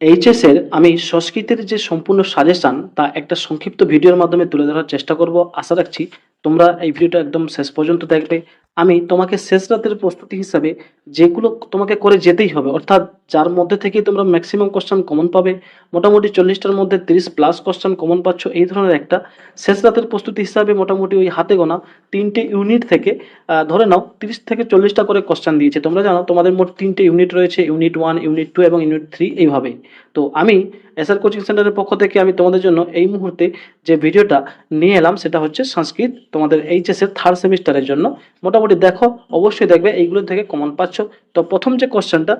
HS এর আমি সংস্কৃতের যে সম্পূর্ণ সাজেশন তা একটা সংক্ষিপ্ত ভিডিওর মাধ্যমে তুলে ধরার চেষ্টা করব। আশা রাখছি তোমরা এই ভিডিওটা একদম শেষ পর্যন্ত দেখবে। আমি তোমাকে শেষ রাতের প্রস্তুতি হিসাবে যেগুলো তোমাকে করে যেতেই হবে, অর্থাৎ যার মধ্যে থেকে তোমরা ম্যাক্সিমাম কোশ্চেন কমন পাবে, মোটামুটি চল্লিশটার মধ্যে তিরিশ প্লাস কোশ্চেন কমন পাচ্ছ, এই ধরনের একটা শেষ রাতের প্রস্তুতি হিসাবে মোটামুটি ওই হাতে গোনা তিনটে ইউনিট থেকে ধরে নাও তিরিশ থেকে চল্লিশটা করে কোশ্চেন দিয়েছে। তোমরা জানো তোমাদের মোট তিনটে ইউনিট রয়েছে ইউনিট ওয়ান ইউনিট টু এবং ইউনিট থ্রি এইভাবে। তো আমি এসআর কোচিং সেন্টারের পক্ষ থেকে আমি তোমাদের জন্য এই মুহূর্তে যে ভিডিওটা নিয়ে এলাম সেটা হচ্ছে সংস্কৃত তোমাদের এইচএস এর থার্ড সেমিস্টারের জন্য। মোটামুটি দেখো, অবশ্যই দেখবে, এইগুলো থেকে কমন পাচ্ছ। তো প্রথম যে কোশ্চেনটা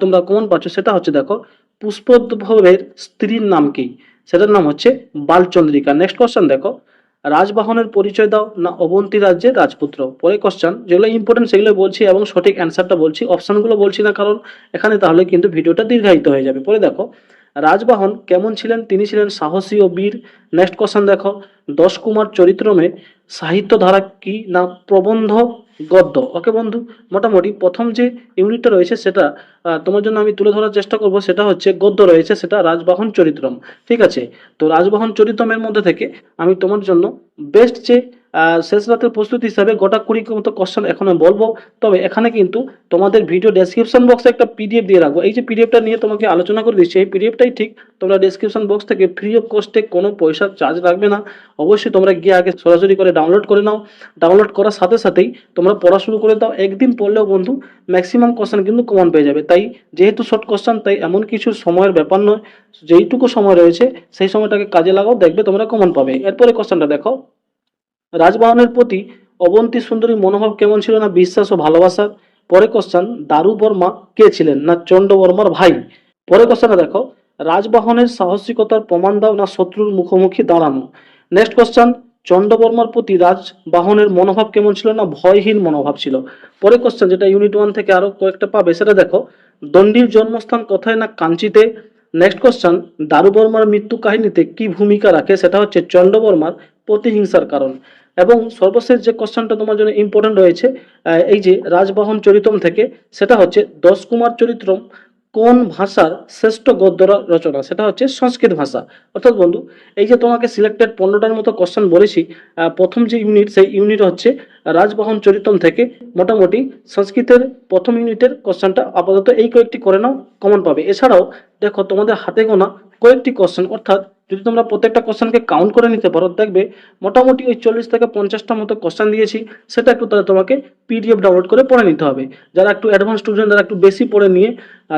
তোমরা কমন পাচ্ছ, সেটা হচ্ছে দেখো পুষ্পোদ্ভবের স্ত্রীর নাম কি? সেটার নাম হচ্ছে বালচন্দ্রিকা। নেক্সট কোশ্চেন দেখো, রাজবাহনের পরিচয় দাও না অবন্তী রাজ্যের রাজপুত্র? পরে কোশ্চেন যেগুলো ইম্পর্টেন্ট সেগুলো বলছি এবং সঠিক অ্যান্সারটা বলছি। অপশনগুলো বলছি না কারণ এখানে তাহলে কিন্তু ভিডিওটা দীর্ঘায়িত হয়ে যাবে। পরে দেখো রাজবাহন কেমন ছিলেন? তিনি ছিলেন সাহসী ও বীর। নেক্সট কোশ্চেন দেখো। দশ কুমার চরিত্রমে সাহিত্য ধারা কি না প্রবন্ধ গদ্য? ওকে বন্ধু, মোটামুটি প্রথম যে ইউনিটটা রয়েছে সেটা তোমার জন্য আমি তুলে ধরার চেষ্টা করব, সেটা হচ্ছে গদ্য রয়েছে, সেটা রাজবাহন চরিত্রম। ঠিক আছে? তো রাজবাহন চরিত্রমের মধ্যে থেকে আমি তোমার জন্য বেস্ট যে শেষ রাতের প্রস্তুতি হিসাবে গোটা কুড়ি মতো কোশ্চেন এখন আমি বলব। তবে এখানে কিন্তু তোমাদের ভিডিও ডেসক্রিপশন বক্সে একটা পিডিএফ দিয়ে রাখব। এই যে পিডিএফটা নিয়ে তোমাকে আলোচনা করে দিচ্ছি, এই পিডিএফটাই ঠিক তোমরা ডেসক্রিপশন বক্স থেকে ফ্রি অফ কস্টে কোনো পয়সা চার্জ লাগবে না। অবশ্যই তোমরা গিয়ে আগে সরাসরি করে ডাউনলোড করে নাও। ডাউনলোড করার সাথে সাথেই তোমরা পড়া শুরু করে দাও। একদিন পড়লেও বন্ধু ম্যাক্সিমাম কোশ্চেন কিন্তু কমন পেয়ে যাবে। তাই যেহেতু শর্ট কোশ্চেন তাই এমন কিছু সময়ের ব্যাপার নয়। যেইটুকু সময় রয়েছে, সেই সময়টাকে কাজে লাগাও, দেখবে তোমরা কমন পাবে। এরপরে কোশ্চেনটা দেখো। রাজবাহনের প্রতি অবন্তী সুন্দরী মনোভাব কেমন ছিল না বিশ্বাস ও ভালোবাসার পরে কোশ্চেন দারু বর্মা কে ছিলেন না চন্ড বর্মার ভাই? পরে কোশ্চেনে দেখো রাজবাহনের সাহসিকতার প্রমাণ দাও না শত্রুর মুখোমুখি দাঁড়ানো? নেক্সট কোশ্চেন চন্ডবর্মার প্রতি রাজবাহনের মনোভাব কেমন ছিল না ভয়হীন মনোভাব ছিল? পরে কোশ্চেন যেটা ইউনিট ওয়ান থেকে আরও কয়েকটা পাবে, সেটা দেখো, দণ্ডির জন্মস্থান কোথায় না কাঞ্চিতে? নেক্সট কোশ্চেন দারুবর্মার মৃত্যু কাহিনীতে কি ভূমিকা রাখে? সেটা হচ্ছে চন্ডবর্মার প্রতিহিংসার কারণ। এবং সর্বশেষ যে কোশ্চেনটা তোমার জন্য ইম্পর্টেন্ট রয়েছে এই যে রাজবাহন চরিতম থেকে, সেটা হচ্ছে দশ কুমার চরিত্রম কোন ভাষার শ্রেষ্ঠ গদ্য রচনা? সেটা হচ্ছে সংস্কৃত ভাষা। অর্থাৎ বন্ধু, এই যে তোমাকে সিলেক্টেড পনেরোটার মতো কোশ্চেন বলেছি প্রথম যে ইউনিট সেই ইউনিট হচ্ছে রাজবাহন চরিতম থেকে মোটামুটি সংস্কৃতের প্রথম ইউনিটের কোশ্চেনটা আপাতত এই কয়েকটি করে নাও কমন পাবে। এছাড়াও দেখো তোমাদের হাতে গোনা কয়েকটি কোশ্চেন অর্থাৎ যদি তোমরা প্রত্যেকটা কোশ্চেনকে কাউন্ট করে নিতে পারো, দেখবে মোটামুটি ওই চল্লিশ থেকে পঞ্চাশটা মতো কোশ্চেন দিয়েছি, সেটা একটু তাহলে তোমাকে পিডিএফ ডাউনলোড করে পড়ে নিতে হবে। যারা একটু অ্যাডভান্স স্টুডেন্ট যারা একটু বেশি পড়ে নিয়ে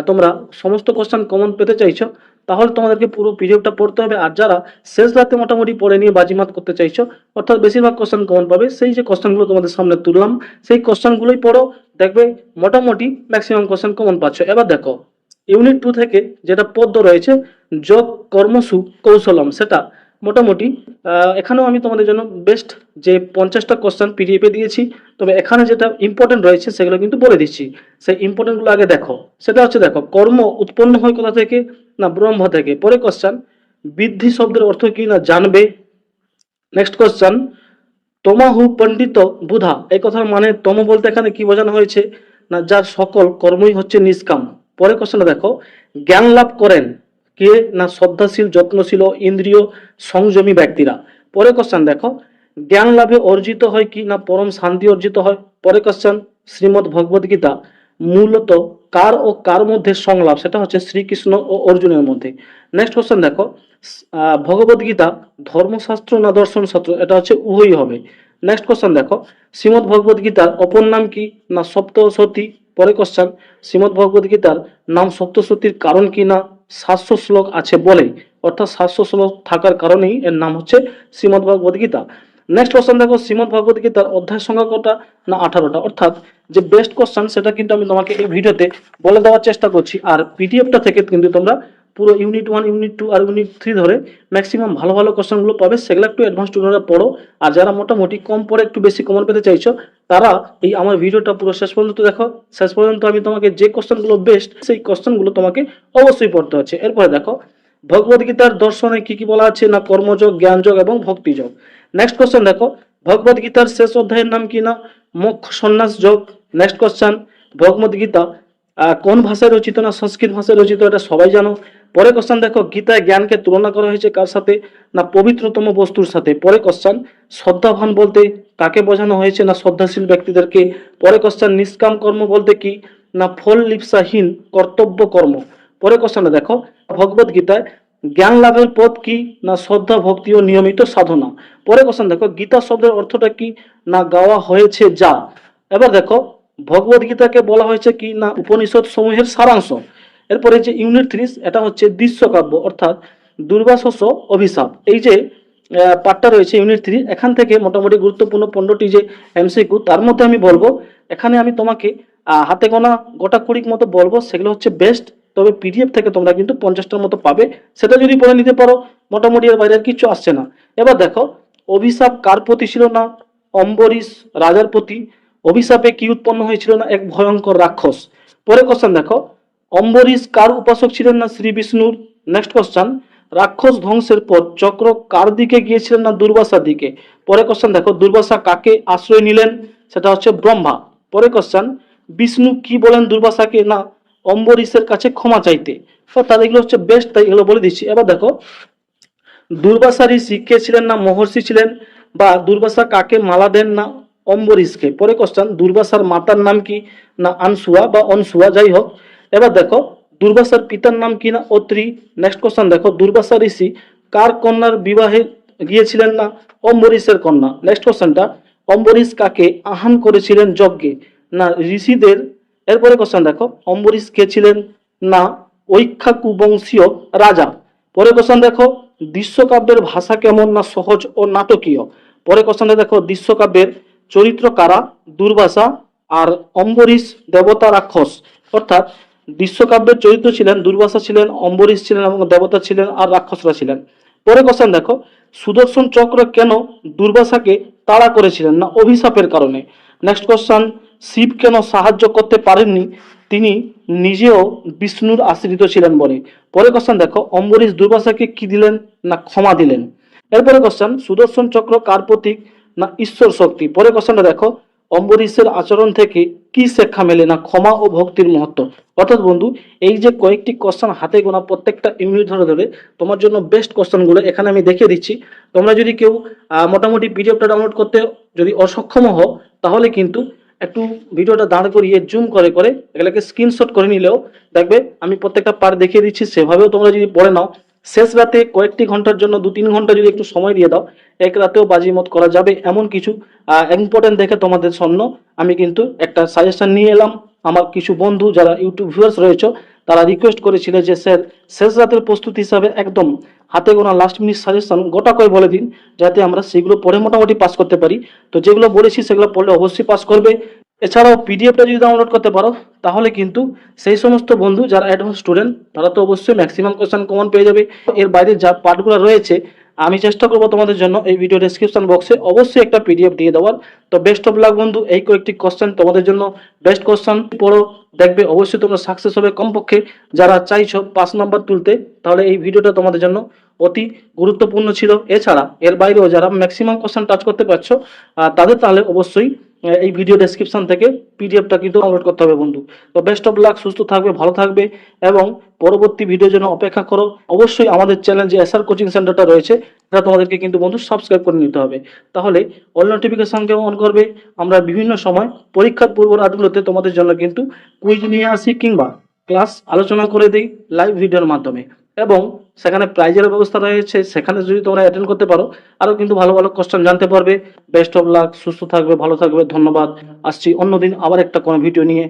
তোমরা সমস্ত কোশ্চেন কমন পেতে চাইছো, তাহলে তোমাদেরকে পুরো পিডিএফটা পড়তে হবে। আর যারা শেষ রাতে মোটামুটি পড়ে নিয়ে বাজিমাত করতে চাইছো, অর্থাৎ বেশিরভাগ কোশ্চেন কমন পাবে, সেই যে কোশ্চেনগুলো তোমাদের সামনে তুললাম, সেই কোশ্চেনগুলোই পড়ো, দেখবে মোটামুটি ম্যাক্সিমাম কোশ্চেন কমন পাচ্ছ। এবার দেখো ইউনিট টু থেকে যেটা পদ্য রয়েছে, যোগ কর্মসু কৌশলম, সেটা মোটামুটি এখানেও আমি তোমাদের জন্য বেস্ট যে পঞ্চাশটা কোশ্চেন পিডিএফে দিয়েছি, তবে এখানে যেটা ইম্পর্টেন্ট রয়েছে সেগুলো কিন্তু বলে দিচ্ছি। সেই ইম্পর্টেন্টগুলো আগে দেখো। সেটা হচ্ছে দেখো, কর্ম উৎপন্ন হয় কোথা থেকে? না, ব্রহ্ম থেকে। পরে কোশ্চেন বৃদ্ধি শব্দের অর্থ কি না জানবে? নেক্সট কোশ্চেন তমাহু পণ্ডিত বুধা, এই কথার মানে তম বলতে এখানে কি বোঝানো হয়েছে? না, যার সকল কর্মই হচ্ছে নিষ্কাম। পরে কোশ্চেন দেখো। জ্ঞান লাভ করেন কে না শ্রদ্ধাশীল, যত্নশীল ইন্দ্রিয় সংযমী ব্যক্তিরা? পরে কোশ্চেন দেখো। জ্ঞান লাভে অর্জিত হয় কি না পরম শান্তি অর্জিত হয়? পরে কোশ্চেন শ্রীমদ ভগবদ গীতা মূলত কার ও কার মধ্যে সংলাপ? সেটা হচ্ছে শ্রীকৃষ্ণ ও অর্জুনের মধ্যে। নেক্সট কোশ্চেন দেখো। ভগবদ গীতা ধর্মশাস্ত্র না দর্শন শাস্ত্র এটা হচ্ছে উভয়ই হবে। নেক্সট কোশ্চেন দেখো। শ্রীমদ ভগবদ গীতার অপর নাম কি না সপ্তসতী পরে কোশ্চান শ্রীমদ ভগবত গীতার নাম সপ্তশ্রুতির কারণ কি না? সাতশো শ্লোক আছে বলে, অর্থাৎ সাতশো শ্লোক থাকার কারণেই এর নাম হচ্ছে শ্রীমদ ভগবত গীতা। নেক্সট কোশ্চেন দেখো শ্রীমদ ভগবত গীতার অধ্যায় সংখ্যা কটা না আঠারোটা? অর্থাৎ যে বেস্ট কোশ্চেন সেটা কিন্তু আমি তোমাকে এই ভিডিওতে বলে দেওয়ার চেষ্টা করছি, আর পিডিএফটা থেকে কিন্তু তোমরা পুরো ইউনিট ওয়ান ইউনিট টু আর ইউনিট থ্রি ধরে ম্যাক্সিমাম ভালো ভালো কোশ্চেনগুলো পাবে। সেগুলো একটু অ্যাডভান্স স্টুডেন্টরা পড়ো। আর যারা মোটামুটি কম পড়ে, একটু বেশি কমন পেতে চাইছো, তারা এই আমার ভিডিওটা পুরো শেষ পর্যন্ত দেখো। শেষ পর্যন্ত আমি তোমাকে যে কোশ্চেনগুলো বেস্ট সেই কোশ্চেনগুলো তোমাকে অবশ্যই পড়তে হচ্ছে। এরপরে দেখো ভগবদ গীতার দর্শনে কি কি বলা আছে? না কর্মযোগ, জ্ঞানযোগ এবং ভক্তিযোগ। নেক্সট কোশ্চেন দেখো ভগবদ গীতার শেষ অধ্যায়ের নাম কি না? মোক্ষ সন্ন্যাস যোগ। নেক্সট কোশ্চেন ভগবদ গীতা কোন ভাষায় রচিত না সংস্কৃত ভাষায় রচিত? এটা সবাই জানো। পরে কোশ্চেন দেখো, গীতায় জ্ঞানকে তুলনা করা হয়েছে কার সাথে? না পবিত্রতম বস্তুর সাথে? পরে কোশ্চেন শ্রদ্ধাভান বলতে কাকে বোঝানো হয়েছে? না শ্রদ্ধাশীল ব্যক্তিদেরকে? পরে কোশ্চান নিষ্কাম কর্ম বলতে কি? না ফল লিপসাহীন কর্তব্য কর্ম? পরে কোশ্চেনটা দেখো, ভগবত গীতায় জ্ঞান লাভের পথ কি? না শ্রদ্ধা, ভক্তি ও নিয়মিত সাধনা? পরে কোশ্চেন দেখো, গীতা শব্দের অর্থটা কি? না গাওয়া হয়েছে যা? এবার দেখো, ভগবত গীতাকে বলা হয়েছে কি? না উপনিষদ সমূহের সারাংশ? এরপরে যে ইউনিট থ্রিস, এটা হচ্ছে দৃশ্যকাব্য, অর্থাৎ দুর্বাসস অভিশাপ। এই যে পার্টটা রয়েছে ইউনিট থ্রি এখান থেকে মোটামুটি গুরুত্বপূর্ণ পনেরোটি যে এমসিকিউ, তার মধ্যে আমি বলব, এখানে আমি তোমাকে হাতে গোনা গোটা কুড়িক মতো বলব, সেগুলো হচ্ছে বেস্ট, তবে পিডিএফ থেকে তোমরা কিন্তু পঞ্চাশটার মতো পাবে। সেটা যদি পড়ে নিতে পারো, মোটামুটি এর বাইরে আর কিছু আসছে না। এবার দেখো, অভিশাপ কার প্রতি ছিল না? অম্বরীশ রাজার প্রতি। অভিশাপে কি উৎপন্ন হয়েছিল না? এক ভয়ঙ্কর রাক্ষস। পরে কোশ্চেন দেখো অম্বরীশ কার উপাসক ছিলেন না শ্রী বিষ্ণুর? নেক্সট কোশ্চেন রাক্ষস ধ্বংসের পর চক্র কার দিকে গিয়েছিলেন না দুর্বাসার দিকে? পরে কোশ্চেন দেখো, দুর্বাসা কাকে আশ্রয় নিলেন? সেটা হচ্ছে ব্রহ্মা। পরে কোশ্চেন বিষ্ণু কি বলেন দুর্বাসাকে? না, অম্বরীশের কাছে ক্ষমা চাইতে। অর্থাৎ এগুলো হচ্ছে বেস্ট তাই এগুলো বলে দিচ্ছি। এবার দেখো, দুর্বাসা ঋষি কে ছিলেন না? মহর্ষি ছিলেন বা দুর্বাসা কাকে মালা দেন না? অম্বরীশকে। পরে কোশ্চেন দুর্বাসার মাতার নাম কি? না, আনসুয়া বা অনসুয়া, যাই হোক। এবার দেখো, দুর্বাসার পিতার নাম কি না? অত্রি। নেক্সট কোশ্চেন দেখো, দুর্বাসা ঋষি কার কন্যার বিবাহে গিয়েছিলেন না? অম্বরীশের কন্যা। নেক্সট কোশ্চেনটা অম্বরীশ কাকে আহান করেছিলেন যজ্ঞে? না, ঋষিদের। এরপরে কোশ্চেন দেখো, অম্বরীশ কে ছিলেন? না ঐক্ষাকু বংশীয় রাজা। পরে কোশ্চেন দেখো, দৃশ্যকাব্যের ভাষা কেমন না সহজ ও নাটকীয়? পরে কোশ্চেনটা দেখো, দৃশ্যকাব্যের চরিত্র কারা? দুর্বাসা আর অম্বরীশ দেবতা রাক্ষস। অর্থাৎ দৃশ্যকাব্যের চরিত্র ছিলেন, দুর্বাসা ছিলেন, অম্বরীশ ছিলেন এবং দেবতা ছিলেন আর রাক্ষসরা ছিলেন। পরে কোশ্চেন দেখো, সুদর্শন চক্র কেন দুর্বাসাকে তাড়া করেছিলেন না অভিশাপের কারণে? নেক্সট কোশ্চেন শিব কেন সাহায্য করতে পারেননি? তিনি নিজেও বিষ্ণুর আশ্রিত ছিলেন বলে। পরে কোশ্চেন দেখো, অম্বরীশ দুর্বাসাকে কি দিলেন না ক্ষমা দিলেন? এরপরে কোশ্চেন, সুদর্শন চক্র কার প্রতীক না ঈশ্বর শক্তি? পরে কোশ্চেনটা দেখো অম্বরীশের আচরণ থেকে কি শিক্ষা মেলে না ক্ষমা ও ভক্তির মহত্ব? অর্থাৎ বন্ধু, এই যে কয়েকটি কোশ্চেন হাতে গোনা প্রত্যেকটা ইউনিট ধরে ধরে, তোমার জন্য বেস্ট কোশ্চেনগুলো এখানে আমি দেখিয়ে দিচ্ছি। তোমরা যদি কেউ মোটামুটি পিডিএফটা ডাউনলোড করতে যদি অসক্ষম হও, তাহলে কিন্তু একটু ভিডিওটা দাঁড় করিয়ে জুম করে করে এগুলোকে স্ক্রিনশট করে নিলেও দেখবে আমি প্রত্যেকটা পার্ট দেখিয়ে দিচ্ছি। সেভাবেও তোমরা যদি পড়ে নাও শেষ রাতে কয়েকটি ঘণ্টার জন্য দু তিন ঘণ্টা যদি একটু সময় দিয়ে দাও, এক রাতেও বাজিমত করা যাবে এমন কিছু ইম্পর্টেন্ট দেখে তোমাদের জন্য আমি কিন্তু একটা সাজেশন নিয়ে এলাম। আমার কিছু বন্ধু যারা ইউটিউব ভিউয়ার্স রয়েছে, তারা রিকোয়েস্ট করেছিল যে, স্যার, শেষ রাতের প্রস্তুতি হিসাবে একদম হাতে গোনা লাস্ট মিনিট সাজেশন গোটা করে বলে দিন, যাতে আমরা সেগুলো পড়ে মোটামুটি পাস করতে পারি। তো যেগুলো বলেছি সেগুলো পড়লে অবশ্যই পাস করবে। এছাড়াও পিডিএফটা যদি ডাউনলোড করতে পারো, তাহলে কিন্তু সেই সমস্ত বন্ধু যারা অ্যাডভান্স স্টুডেন্ট তারা তো অবশ্যই ম্যাক্সিমাম কোশ্চেন কমন পেয়ে যাবে। এর বাইরে যা পার্টগুলো রয়েছে, আমি চেষ্টা করব তোমাদের জন্য এই ভিডিও ডেসক্রিপশন বক্সে অবশ্যই একটা পিডিএফ দিয়ে দেওয়ার। তো বেস্ট অফ লাক বন্ধু, এই কয়েকটি কোশ্চেন তোমাদের জন্য। বেস্ট কোশ্চেন পড়ো, দেখবে অবশ্যই তোমরা সাকসেস হবে কমপক্ষে। যারা চাইছো পাঁচ নম্বর তুলতে, তাহলে এই ভিডিওটা তোমাদের জন্য অতি গুরুত্বপূর্ণ ছিল। এছাড়া এর বাইরেও যারা ম্যাক্সিমাম কোশ্চেন টাচ করতে পারছ তাদের তাহলে অবশ্যই এই ভিডিও ডেসক্রিপশন থেকে পিডিএফটা কিন্তু ডাউনলোড করতে হবে বন্ধু। তো বেস্ট অফ লাক সুস্থ থাকবে, ভালো থাকবে এবং পরবর্তী ভিডিওর জন্য অপেক্ষা করো। অবশ্যই আমাদের চ্যানেল যে এসআর কোচিং সেন্টারটা রয়েছে, এটা তোমাদেরকে কিন্তু বন্ধু সাবস্ক্রাইব করে নিতে হবে। তাহলে অল নোটিফিকেশনকে অন করবে? আমরা বিভিন্ন সময় পরীক্ষার পূর্ব রাতগুলোতে তোমাদের জন্য কিন্তু কুইজ নিয়ে আসি কিংবা ক্লাস আলোচনা করে দিই লাইভ ভিডিওর মাধ্যমে। এবং সেখানে প্রাইজের ব্যবস্থা রয়েছে। সেখানে যদি তোমরা অ্যাটেন্ড করতে পারো আরও কিন্তু ভালো ভালো কোশ্চেন জানতে পারবে। বেস্ট অফ লাক সুস্থ থাকবে, ভালো থাকবে, ধন্যবাদ। আসছি অন্যদিন আবার একটা কোনো ভিডিও নিয়ে।